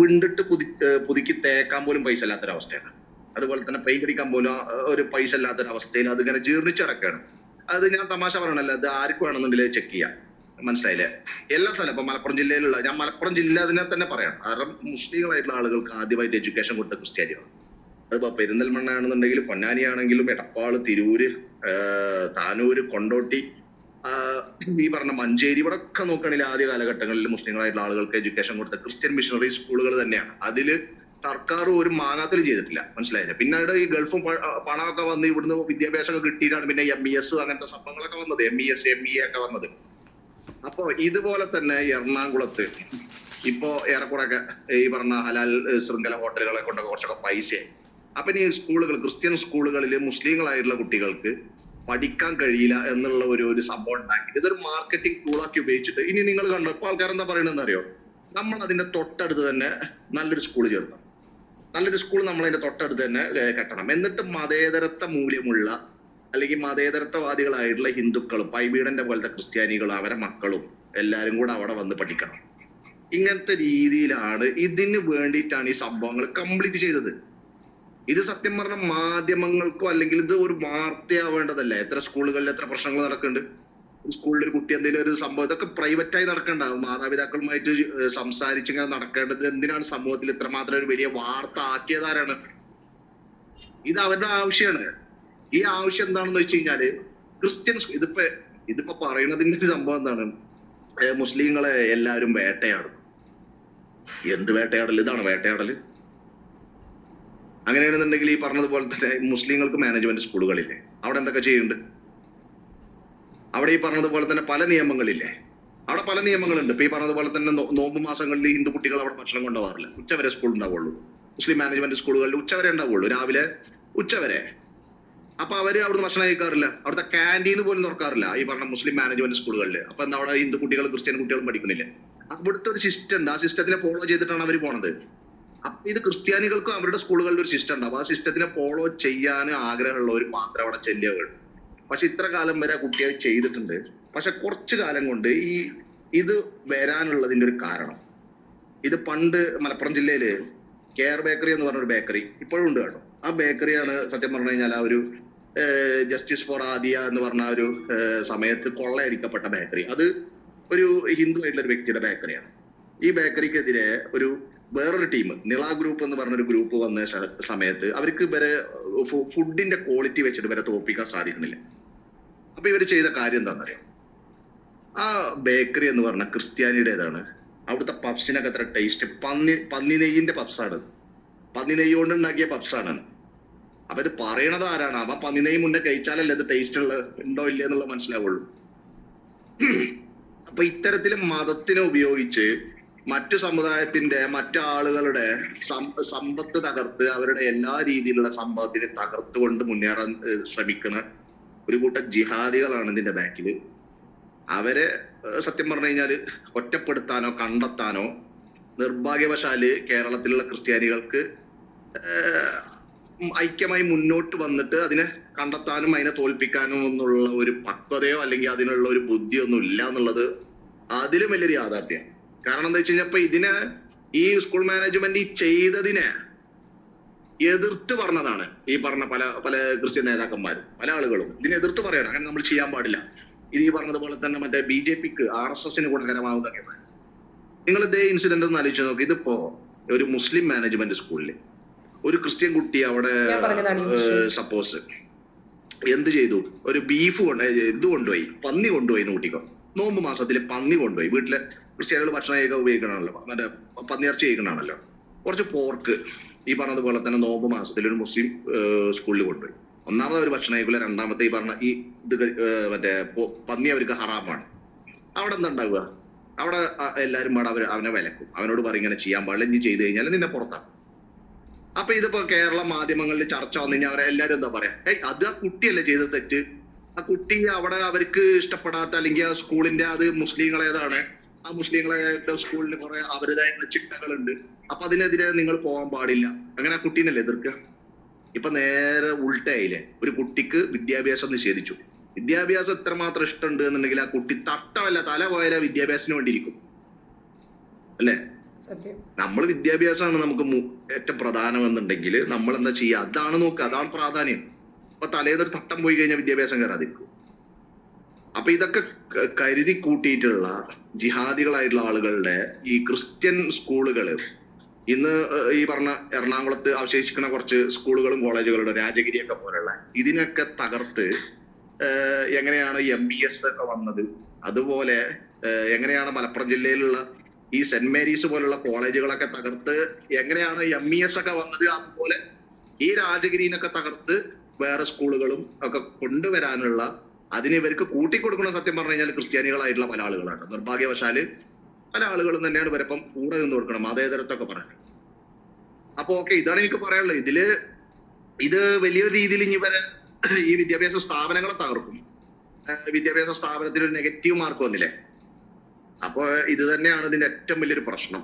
വിണ്ടിട്ട് പുതി പുതുക്കി തേക്കാൻ പോലും പൈസ ഇല്ലാത്തൊരവസ്ഥയാണ്. അതുപോലെ തന്നെ പെയിന്റ് അടിക്കാൻ പോലും ഒരു പൈസ ഇല്ലാത്തൊരവസ്ഥയിൽ അതിങ്ങനെ ജീർണിച്ചിടക്കാണ്. അത് ഞാൻ തമാശ പറയണല്ലോ അത് ആർക്ക് വേണമെന്നുണ്ടെങ്കിൽ ചെക്ക് ചെയ്യാം. മനസ്സിലായില്ലേ? എല്ലാ സ്ഥലം ഇപ്പൊ മലപ്പുറം ജില്ലയിലുള്ള ഞാൻ മലപ്പുറം ജില്ല അതിനെ തന്നെ പറയാം. കാരണം മുസ്ലിങ്ങളായിട്ടുള്ള ആളുകൾക്ക് ആദ്യമായിട്ട് എഡ്യൂക്കേഷൻ കൊടുത്ത ക്രിസ്ത്യാനികളാണ്. അതിപ്പോ പെരിന്തൽമണ്ണ ആണെന്നുണ്ടെങ്കിൽ പൊന്നാനി ആണെങ്കിലും എടപ്പാൾ തിരൂര് താനൂര് കൊണ്ടോട്ടി ഈ പറഞ്ഞ മഞ്ചേരി ഇവിടെ ഒക്കെ നോക്കുകയാണെങ്കിൽ ആദ്യ കാലഘട്ടങ്ങളിൽ മുസ്ലിങ്ങളായിട്ടുള്ള ആളുകൾക്ക് എഡ്യൂക്കേഷൻ കൊടുത്ത ക്രിസ്ത്യൻ മിഷണറി സ്കൂളുകൾ തന്നെയാണ്. അതിൽ സർക്കാർ ഒരു മാങ്ങാത്തിൽ ചെയ്തിട്ടില്ല. മനസ്സിലായില്ലേ? പിന്നീട് ഈ ഗൾഫും പണമൊക്കെ വന്ന് ഇവിടുന്ന് വിദ്യാഭ്യാസമൊക്കെ കിട്ടിയിട്ടാണ് പിന്നെ എം ഇ എസ് അങ്ങനത്തെ സംഭവങ്ങളൊക്കെ വന്നത്. M E S M E ഒക്കെ വന്നത്. അപ്പൊ ഇതുപോലെ തന്നെ എറണാകുളത്ത് ഇപ്പോ ഏറെക്കുറെ ഈ പറഞ്ഞ ഹലാൽ ശൃംഖല ഹോട്ടലുകളെ കൊണ്ടൊക്കെ കുറച്ചൊക്കെ പൈസയായി. അപ്പൊ ഈ സ്കൂളുകൾ ക്രിസ്ത്യൻ സ്കൂളുകളിൽ മുസ്ലിങ്ങളായിട്ടുള്ള കുട്ടികൾക്ക് പഠിക്കാൻ കഴിയില്ല എന്നുള്ള ഒരു ഒരു സംഭവം ഉണ്ടാക്കി ഇതൊരു മാർക്കറ്റിംഗ് ടൂളാക്കി ഉപയോഗിച്ചിട്ട് ഇനി നിങ്ങൾ കണ്ടോ ഇപ്പൊ ആൾക്കാർ എന്താ പറയണെന്ന് അറിയോ? നമ്മൾ അതിന്റെ തൊട്ടടുത്ത് തന്നെ നല്ലൊരു സ്കൂൾ ചേർക്കണം. നല്ലൊരു സ്കൂൾ നമ്മൾ അതിന്റെ തൊട്ടടുത്ത് തന്നെ കെട്ടണം. എന്നിട്ട് മതേതരത്വ മൂല്യമുള്ള അല്ലെങ്കിൽ മതേതരത്വവാദികളായിട്ടുള്ള ഹിന്ദുക്കളും പൈബീഡന്റെ പോലത്തെ ക്രിസ്ത്യാനികളും അവരെ മക്കളും എല്ലാരും കൂടെ അവിടെ വന്ന് പഠിക്കണം. ഇങ്ങനത്തെ രീതിയിലാണ് ഇതിന് വേണ്ടിയിട്ടാണ് ഈ സംഭവങ്ങൾ കംപ്ലീറ്റ് ചെയ്തത്. ഇത് സത്യം പറഞ്ഞ മാധ്യമങ്ങൾക്കോ അല്ലെങ്കിൽ ഇത് ഒരു വാർത്തയാവേണ്ടതല്ല? എത്ര സ്കൂളുകളിൽ എത്ര പ്രശ്നങ്ങൾ നടക്കുന്നുണ്ട് സ്കൂളിൽ ഒരു കുട്ടി എന്തെങ്കിലും ഒരു സംഭവം ഇതൊക്കെ പ്രൈവറ്റ് ആയി നടക്കണ്ട. മാതാപിതാക്കളുമായിട്ട് സംസാരിച്ച് ഇങ്ങനെ നടക്കേണ്ടത് എന്തിനാണ് സമൂഹത്തിൽ ഇത്രമാത്രം ഒരു വലിയ വാർത്ത ആക്കിയതാരാണ്? ഇത് അവരുടെ ആവശ്യമാണ് ഈ ആവശ്യം എന്താണെന്ന് വെച്ച് കഴിഞ്ഞാൽ ക്രിസ്ത്യൻ ഇതിപ്പോ ഇതിപ്പോ പറയുന്നതിന്റെ ഒരു സംഭവം എന്താണ്? മുസ്ലിങ്ങളെ എല്ലാവരും വേട്ടയാടും. എന്ത് വേട്ടയാടൽ ഇതാണ് വേട്ടയാടൽ. അങ്ങനെയാണെന്നുണ്ടെങ്കിൽ ഈ പറഞ്ഞതുപോലെ തന്നെ മുസ്ലിങ്ങൾക്ക് മാനേജ്മെന്റ് സ്കൂളുകളില്ലേ? അവിടെ എന്തൊക്കെ ചെയ്യുന്നുണ്ട്? അവിടെ ഈ പറഞ്ഞതുപോലെ തന്നെ പല നിയമങ്ങളില്ലേ? അവിടെ പല നിയമങ്ങളുണ്ട്. ഇപ്പൊ ഈ പറഞ്ഞതുപോലെ തന്നെ നോമ്പ് മാസങ്ങളിൽ ഹിന്ദു കുട്ടികൾ അവിടെ ഭക്ഷണം കൊണ്ടുപോകാറില്ല. ഉച്ചവരെ സ്കൂൾ ഉണ്ടാവുള്ളൂ. മുസ്ലിം മാനേജ്മെന്റ് സ്കൂളുകളിൽ ഉച്ചവരെ ഉണ്ടാവുള്ളൂ. രാവിലെ ഉച്ചവരെ. അപ്പൊ അവർ അവിടുന്ന് ഭക്ഷണം കഴിക്കാറില്ല. അവിടുത്തെ ക്യാന്റീൻ പോലും തുറക്കാറില്ല ഈ പറഞ്ഞ മുസ്ലിം മാനേജ്മെന്റ് സ്കൂളുകളിൽ അപ്പൊ എന്താ അവിടെ ഹിന്ദു കുട്ടികളും ക്രിസ്ത്യൻ കുട്ടികളും പഠിക്കുന്നില്ല. അവിടുത്തെ ഒരു സിസ്റ്റം ഉണ്ട്. ആ സിസ്റ്റത്തിനെ ഫോളോ ചെയ്തിട്ടാണ് അവർ പോണത്. അപ്പൊ ഇത് ക്രിസ്ത്യാനികൾക്കും അവരുടെ സ്കൂളുകളിൽ ഒരു സിസ്റ്റം ഉണ്ടാവും. ആ സിസ്റ്റത്തിനെ ഫോളോ ചെയ്യാൻ ആഗ്രഹമുള്ളവർ മാത്രം അവിടെ ചെല്ലുക പക്ഷെ ഇത്ര കാലം വരെ കുട്ടികൾ ചെയ്തിട്ടുണ്ട്. പക്ഷെ കുറച്ചു കാലം കൊണ്ട് ഈ ഇത് വരാനുള്ളതിന്റെ ഒരു കാരണം. ഇത് പണ്ട് മലപ്പുറം ജില്ലയിൽ കെയർ ബേക്കറി എന്ന് പറഞ്ഞൊരു ബേക്കറി ഇപ്പോഴും ഉണ്ട് കേട്ടോ. ആ ബേക്കറിയാണ് സത്യം പറഞ്ഞു കഴിഞ്ഞാൽ ആ ഒരു ജസ്റ്റിസ് ഫോർ ആദിയ എന്ന് പറഞ്ഞ ഒരു സമയത്ത് കൊള്ളയടിക്കപ്പെട്ട ബേക്കറി. അത് ഒരു ഹിന്ദു ആയിട്ടുള്ള ഒരു വ്യക്തിയുടെ ബേക്കറിയാണ്. ഈ ബേക്കറിക്കെതിരെ ഒരു വേറൊരു ടീം നിള ഗ്രൂപ്പ് എന്ന് പറഞ്ഞൊരു ഗ്രൂപ്പ് വന്ന സമയത്ത് അവർക്ക് വരെ ഫുഡിന്റെ ക്വാളിറ്റി വെച്ചിട്ട് വരെ തോൽപ്പിക്കാൻ സാധിക്കുന്നില്ല. അപ്പൊ ഇവർ ചെയ്ത കാര്യം എന്താണെന്നറിയാം ആ ബേക്കറി എന്ന് പറഞ്ഞ ക്രിസ്ത്യാനിയുടേതാണ്. അവിടുത്തെ പബ്സിനൊക്കെ എത്ര ടേസ്റ്റ് പന്നി പന്നി നെയ്യിന്റെ പബ്സാണ്. പന്നി നെയ്യ് കൊണ്ട് ഉണ്ടാക്കിയ പബ്സാണ്. അപ്പൊ ഇത് പറയണത് ആരാണ്? അപ്പൊ പന്നി നെയ്യ് മുന്നേ കഴിച്ചാലല്ലേ ഇത് ടേസ്റ്റ് ഉള്ള ഉണ്ടോ ഇല്ലേ മനസ്സിലാവുള്ളൂ. അപ്പൊ ഇത്തരത്തിൽ മതത്തിനെ ഉപയോഗിച്ച് മറ്റു സമുദായത്തിന്റെ മറ്റു ആളുകളുടെ സമ്പത്ത് തകർത്ത് അവരുടെ എല്ലാ രീതിയിലുള്ള സമ്പത്തിനെ തകർത്തുകൊണ്ട് മുന്നേറാൻ ശ്രമിക്കുന്ന ഒരു കൂട്ടം ജിഹാദികളാണ് ഇതിന്റെ ബാക്കിൽ അവരെ സത്യം പറഞ്ഞു കഴിഞ്ഞാൽ ഒറ്റപ്പെടുത്താനോ കണ്ടെത്താനോ നിർഭാഗ്യവശാൽ കേരളത്തിലുള്ള ക്രിസ്ത്യാനികൾക്ക് ഐക്യമായി മുന്നോട്ട് വന്നിട്ട് അതിനെ കണ്ടെത്താനും അതിനെ തോൽപ്പിക്കാനും എന്നുള്ള ഒരു പക്വതയോ അല്ലെങ്കിൽ അതിനുള്ള ഒരു ബുദ്ധിയോ ഒന്നും ഇല്ല എന്നുള്ളത് അതിലും വലിയൊരു യാഥാർത്ഥ്യം. കാരണം എന്താ വെച്ച് കഴിഞ്ഞാൽ ഇപ്പൊ ഇതിനെ ഈ സ്കൂൾ മാനേജ്മെന്റ് ഈ ചെയ്തതിനെ എതിർത്ത് പറഞ്ഞതാണ് ഈ പറഞ്ഞ പല പല ക്രിസ്ത്യൻ നേതാക്കന്മാരും പല ആളുകളും. ഇതിനെ എതിർത്ത് പറയണം. അങ്ങനെ നമ്മൾ ചെയ്യാൻ പാടില്ല. ഇത് ഈ പറഞ്ഞതുപോലെ തന്നെ മറ്റേ ബി ജെ പിക്ക് ആർ എസ് എസിന് ഗുണകരമാവുന്നൊക്കെ നിങ്ങൾ ഇതേ ഇൻസിഡന്റ് ഒന്ന് ആലോചിച്ച് നോക്കി. ഇതിപ്പോ ഒരു മുസ്ലിം മാനേജ്മെന്റ് സ്കൂളിൽ ഒരു ക്രിസ്ത്യൻ കുട്ടി അവിടെ സപ്പോസ് എന്ത് ചെയ്തു? ഒരു ബീഫ് കൊണ്ട് ഇത് കൊണ്ടുപോയി. പന്നി കൊണ്ടുപോയി എന്ന് കൂട്ടിക്കോ. നോമ്പ് മാസത്തിൽ പന്നി കൊണ്ടുപോയി. വീട്ടിലെ ക്രിസ്ത്യാനികൾ ഭക്ഷണം കഴിക്കാൻ ഉപയോഗിക്കണമല്ലോ മറ്റേ പന്നിയിറച്ചി കഴിക്കണമല്ലോ കുറച്ച് പോർക്ക് ഈ പറഞ്ഞതുപോലെ തന്നെ നോമ്പ് മാസത്തിൽ ഒരു മുസ്ലിം സ്കൂളിൽ കൊണ്ടുപോയി. ഒന്നാമത് അവർ ഭക്ഷണം കഴിക്കില്ല രണ്ടാമത്തെ ഈ പറഞ്ഞ ഈ ഇത് മറ്റേ പന്നി അവർക്ക് ഹറാമാണ്. അവിടെ എന്താ ഉണ്ടാവുക? അവിടെ എല്ലാവരും പാടെ അവർ അവനെ വിലക്കും. അവനോട് പറയും ഇങ്ങനെ ചെയ്യാൻ പാടില്ല ഇനി ചെയ്തു കഴിഞ്ഞാൽ നിന്നെ പുറത്താക്കും. അപ്പൊ ഇതിപ്പോ കേരള മാധ്യമങ്ങളിൽ ചർച്ച വന്നു കഴിഞ്ഞാൽ അവരെ എല്ലാരും എന്താ പറയാ ഏയ് അത് ആ കുട്ടിയല്ലേ ചെയ്ത തെറ്റ്? ആ കുട്ടി അവിടെ അവർക്ക് ഇഷ്ടപ്പെടാത്ത അല്ലെങ്കിൽ ആ സ്കൂളിന്റെ അത് മുസ്ലിങ്ങളേതാണ് ആ മുസ്ലിങ്ങളെ സ്കൂളിൽ കുറെ അവരുടേതായിട്ടുള്ള ചിട്ടകളുണ്ട്. അപ്പൊ അതിനെതിരെ നിങ്ങൾ പോകാൻ പാടില്ല. അങ്ങനെ ആ കുട്ടീനല്ലേ എതിർക്കുക ഇപ്പൊ നേരെ ഉൾട്ടയായില്ലേ? ഒരു കുട്ടിക്ക് വിദ്യാഭ്യാസം നിഷേധിച്ചു. വിദ്യാഭ്യാസം എത്രമാത്രം ഇഷ്ടമുണ്ട് എന്നുണ്ടെങ്കിൽ ആ കുട്ടി തട്ടമല്ല തല പോയാലേ വിദ്യാഭ്യാസത്തിന് വേണ്ടിയിരിക്കും അല്ലേ? സത്യം. നമ്മൾ വിദ്യാഭ്യാസമാണ് നമുക്ക് ഏറ്റവും പ്രധാനമെന്നുണ്ടെങ്കിൽ നമ്മൾ എന്താ ചെയ്യുക അതാണ് നോക്കുക അതാണ് പ്രാധാന്യം. അപ്പൊ തലേതൊരു തട്ടം പോയി കഴിഞ്ഞാൽ വിദ്യാഭ്യാസം കയറാതിരിക്കും അപ്പൊ ഇതൊക്കെ കരുതി കൂട്ടിയിട്ടുള്ള ജിഹാദികളായിട്ടുള്ള ആളുകളുടെ ഈ ക്രിസ്ത്യൻ സ്കൂളുകൾ. ഇന്ന് ഈ പറഞ്ഞ എറണാകുളത്ത് അവശേഷിക്കുന്ന കുറച്ച് സ്കൂളുകളും കോളേജുകളുടെ രാജഗിരിയൊക്കെ പോലുള്ള ഇതിനൊക്കെ തകർത്ത് എങ്ങനെയാണ് എം ബി എസ് ഒക്കെ വന്നത്? അതുപോലെ എങ്ങനെയാണ് മലപ്പുറം ജില്ലയിലുള്ള ഈ സെന്റ് മേരീസ് പോലുള്ള കോളേജുകളൊക്കെ തകർത്ത് എങ്ങനെയാണ് എം ഇ എസ് ഒക്കെ വന്നത് അതുപോലെ ഈ രാജഗിരിനൊക്കെ തകർത്ത് വേറെ സ്കൂളുകളും ഒക്കെ കൊണ്ടുവരാനുള്ള അതിന് ഇവർക്ക് കൂട്ടിക്കൊടുക്കുന്ന സത്യം പറഞ്ഞു കഴിഞ്ഞാൽ ക്രിസ്ത്യാനികളായിട്ടുള്ള പല ആളുകളാണ്. നിർഭാഗ്യവശാൽ പല ആളുകളും തന്നെയാണ് ഇവരപ്പം കൂടെ നിന്ന് കൊടുക്കണം മതേതരത്തൊക്കെ പറഞ്ഞു അപ്പൊ ഓക്കെ ഇതാണ് എനിക്ക് പറയാനുള്ളത്. ഇതിൽ ഇത് വലിയൊരു രീതിയിൽ ഇനി ഇവരെ ഈ വിദ്യാഭ്യാസ സ്ഥാപനങ്ങളെ തകർക്കും. വിദ്യാഭ്യാസ സ്ഥാപനത്തിൽ ഒരു നെഗറ്റീവ് മാർക്ക് വന്നില്ലേ? അപ്പൊ ഇത് തന്നെയാണ് ഇതിന്റെ ഏറ്റവും വലിയൊരു പ്രശ്നം.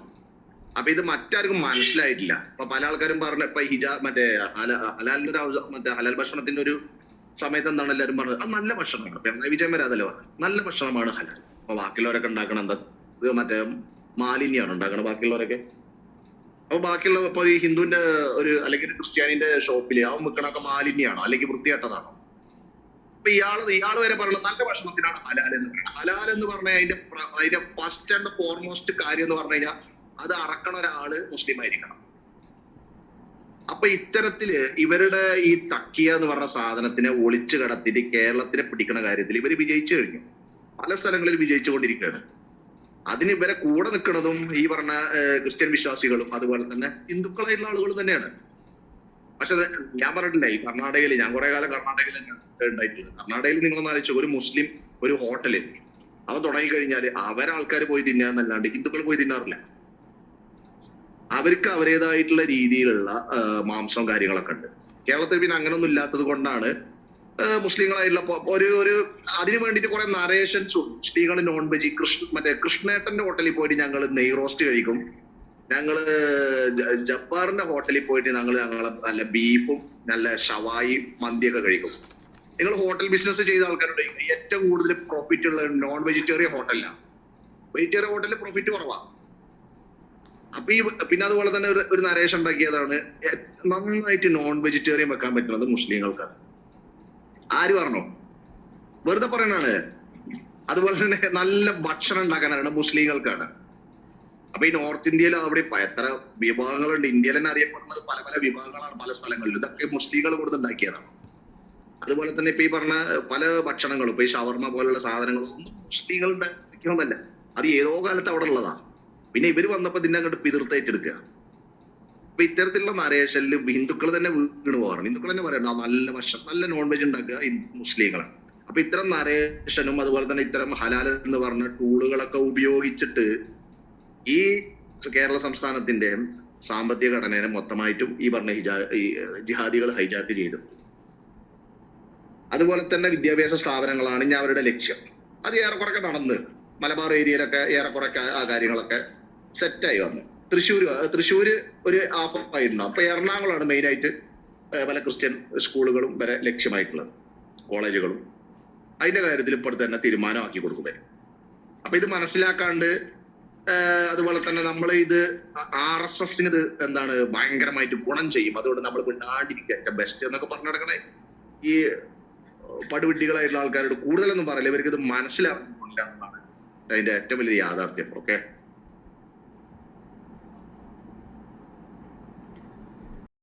അപ്പൊ ഇത് മറ്റാർക്കും മനസ്സിലായിട്ടില്ല. അപ്പൊ പല ആൾക്കാരും പറഞ്ഞ ഇപ്പൊ ഹിജാ മറ്റേ ഹല- ഹലാലിന്റെ ഒരു മറ്റേ ഹലാൽ ഭക്ഷണത്തിന്റെ ഒരു സമയത്ത് എന്താണ് എല്ലാവരും പറഞ്ഞത്? അത് നല്ല ഭക്ഷണമാണ്. പിണറായി വിജയൻ വരെ അതല്ലേ പറഞ്ഞത്? നല്ല ഭക്ഷണമാണ് ഹലാൽ. അപ്പൊ ബാക്കിയുള്ളവരൊക്കെ ഉണ്ടാക്കണം എന്താ? ഇത് മറ്റേ മാലിന്യാണ് ഉണ്ടാക്കണം ബാക്കിയുള്ളവരൊക്കെ. അപ്പൊ ബാക്കിയുള്ള ഇപ്പൊ ഈ ഹിന്ദുവിന്റെ ഒരു അല്ലെങ്കിൽ ക്രിസ്ത്യാനിന്റെ ഷോപ്പിൽ അവൻ വിൽക്കണൊക്കെ മാലിന്യാണോ അല്ലെങ്കിൽ വൃത്തിയായിട്ടതാണോ അപ്പൊ ഇയാൾ ഇയാൾ വരെ പറയുന്നത് നല്ല ഭക്ഷണത്തിനാണ് ഹലാൽ എന്ന് പറയുന്നത്. ഹലാൽ എന്ന് പറഞ്ഞ അതിന്റെ അതിന്റെ ഫസ്റ്റ് ആൻഡ് ഫോർമോസ്റ്റ് കാര്യം എന്ന് പറഞ്ഞു കഴിഞ്ഞാൽ അത് അറക്കണ ഒരാൾ മുസ്ലിം ആയിരിക്കണം അപ്പൊ ഇത്തരത്തിൽ ഇവരുടെ ഈ തക്കിയ എന്ന് പറഞ്ഞ സാധനത്തിനെ ഒളിച്ചു കടത്തിട്ട് കേരളത്തിനെ പിടിക്കുന്ന കാര്യത്തിൽ ഇവർ വിജയിച്ചു കഴിഞ്ഞു. പല സ്ഥലങ്ങളിൽ വിജയിച്ചുകൊണ്ടിരിക്കുകയാണ് അതിന് ഇവരെ കൂടെ നിൽക്കുന്നതും ഈ പറഞ്ഞ ക്രിസ്ത്യൻ വിശ്വാസികളും അതുപോലെ തന്നെ ഹിന്ദുക്കളായിട്ടുള്ള ആളുകളും തന്നെയാണ്. പക്ഷെ ഞാൻ പറഞ്ഞിട്ടില്ല. ഈ കർണാടകയിൽ ഞാൻ കുറെ കാലം കർണാടകയിൽ തന്നെയാണ് ഉണ്ടായിട്ടുള്ളത്. കർണാടകയിൽ നിങ്ങളൊന്ന് ആലോചിച്ചു ഒരു മുസ്ലിം ഒരു ഹോട്ടലിൽ അവൻ തുടങ്ങി കഴിഞ്ഞാൽ അവരാൾക്കാർ പോയി തിന്നാന്നല്ലാണ്ട് ഹിന്ദുക്കൾ പോയി തിന്നാറില്ല. അവർക്ക് അവരേതായിട്ടുള്ള രീതിയിലുള്ള മാംസവും കാര്യങ്ങളൊക്കെ ഉണ്ട്. കേരളത്തിൽ പിന്നെ അങ്ങനൊന്നും ഇല്ലാത്തത് കൊണ്ടാണ് മുസ്ലിങ്ങളായിട്ടുള്ള ഒരു ഒരു അതിനു വേണ്ടിയിട്ട് കുറെ നറേഷൻസും മുസ്ലിങ്ങൾ നോൺ വെജ് കൃഷ്ണ മറ്റേ കൃഷ്ണേട്ടന്റെ ഹോട്ടലിൽ പോയിട്ട് ഞങ്ങൾ നെയ് റോസ്റ്റ് കഴിക്കും. ഞങ്ങൾ ജപ്പാറിന്റെ ഹോട്ടലിൽ പോയിട്ട് ഞങ്ങൾ ഞങ്ങളെ നല്ല ബീഫും നല്ല ഷവായി മന്തിയൊക്കെ കഴിക്കും. നിങ്ങൾ ഹോട്ടൽ ബിസിനസ് ചെയ്ത ആൾക്കാരുണ്ടെങ്കിൽ ഏറ്റവും കൂടുതൽ പ്രോഫിറ്റ് ഉള്ള നോൺ വെജിറ്റേറിയൻ ഹോട്ടലിലാണ് വെജിറ്റേറിയൻ ഹോട്ടലിൽ പ്രോഫിറ്റ് കുറവാ. അപ്പൊ ഈ പിന്നെ അതുപോലെ തന്നെ ഒരു ഒരു നരേഷ് ഉണ്ടാക്കിയതാണ്. നന്നായിട്ട് നോൺ വെജിറ്റേറിയൻ വെക്കാൻ പറ്റുന്നത് മുസ്ലിങ്ങൾക്കാണ്. ആര് പറഞ്ഞോ? വെറുതെ പറയണാണ് അതുപോലെ തന്നെ നല്ല ഭക്ഷണം ഉണ്ടാക്കാനാണ് മുസ്ലിങ്ങൾക്കാണ്. അപ്പൊ ഈ നോർത്ത് ഇന്ത്യയിൽ അവിടെ എത്ര വിഭാഗങ്ങളുണ്ട്. ഇന്ത്യയിൽ തന്നെ അറിയപ്പെടുന്നത് പല പല വിഭാഗങ്ങളാണ് പല സ്ഥലങ്ങളിലും. ഇതൊക്കെ മുസ്ലിങ്ങൾ കൊടുത്ത് ഉണ്ടാക്കിയതാണ്. അതുപോലെ തന്നെ ഇപ്പൊ ഈ പറഞ്ഞ പല ഭക്ഷണങ്ങളും ഇപ്പൊ ഈ ഷവർമ പോലുള്ള സാധനങ്ങളും മുസ്ലിങ്ങൾ ഉണ്ടാക്കിയൊന്നല്ല അത് ഏതോ കാലത്ത് അവിടെ ഉള്ളതാ. പിന്നെ ഇവർ വന്നപ്പോ ഇതിനെ അങ്ങോട്ട് പിതിർത്തേറ്റെടുക്കുക അപ്പൊ ഇത്തരത്തിലുള്ള നരേഷനിൽ ഹിന്ദുക്കൾ തന്നെ വീണ് പോകാറുണ്ട് ഹിന്ദുക്കൾ തന്നെ പറയണം "ആ, നല്ല വശം നല്ല നോൺ വെജ് ഉണ്ടാക്കുക മുസ്ലിങ്ങളെ അപ്പൊ ഇത്തരം നരേഷനും അതുപോലെ തന്നെ ഇത്തരം ഹലാൽ എന്ന് പറഞ്ഞ ടൂളുകളൊക്കെ ഉപയോഗിച്ചിട്ട് ഈ കേരള സംസ്ഥാനത്തിന്റെ സാമ്പത്തിക ഘടനയെ മൊത്തമായിട്ടും ഈ പറഞ്ഞ ഹിജാ ഈ ജിഹാദികൾ ഹൈജാക്ക് ചെയ്തു. അതുപോലെ തന്നെ വിദ്യാഭ്യാസ സ്ഥാപനങ്ങളാണ് ഇനി അവരുടെ ലക്ഷ്യം. അത് ഏറെക്കുറൊക്കെ നടന്ന്. മലബാർ ഏരിയയിലൊക്കെ ഏറെക്കുറൊക്കെ ആ കാര്യങ്ങളൊക്കെ സെറ്റായി വന്നു. തൃശ്ശൂർ തൃശ്ശൂർ ഒരു ആപ്പായിരുന്നു. അപ്പൊ എറണാകുളമാണ് മെയിൻ ആയിട്ട് പല ക്രിസ്ത്യൻ സ്കൂളുകളും വരെ ലക്ഷ്യമായിട്ടുള്ളത്. കോളേജുകളും. അതിന്റെ കാര്യത്തിൽ ഇപ്പോഴത്തെ തന്നെ തീരുമാനമാക്കി കൊടുക്കും. അപ്പൊ ഇത് മനസ്സിലാക്കാണ്ട് അതുപോലെ തന്നെ നമ്മൾ ഇത് ആർ എസ് എസിന് ഇത് എന്താണ് ഭയങ്കരമായിട്ട് ഗുണം ചെയ്യും. അതുകൊണ്ട് നമ്മൾ മിണ്ടാണ്ടിരിക്കുക. ബെസ്റ്റ് എന്നൊക്കെ പറഞ്ഞു നടക്കണേ ഈ പടുവിട്ടികളായിട്ടുള്ള ആൾക്കാരോട് കൂടുതലൊന്നും പറയില്ല. ഇവർക്ക് ഇത് മനസ്സിലാക്കുന്നില്ല എന്നാണ് അതിന്റെ ഏറ്റവും വലിയ യാഥാർത്ഥ്യം. ഓക്കെ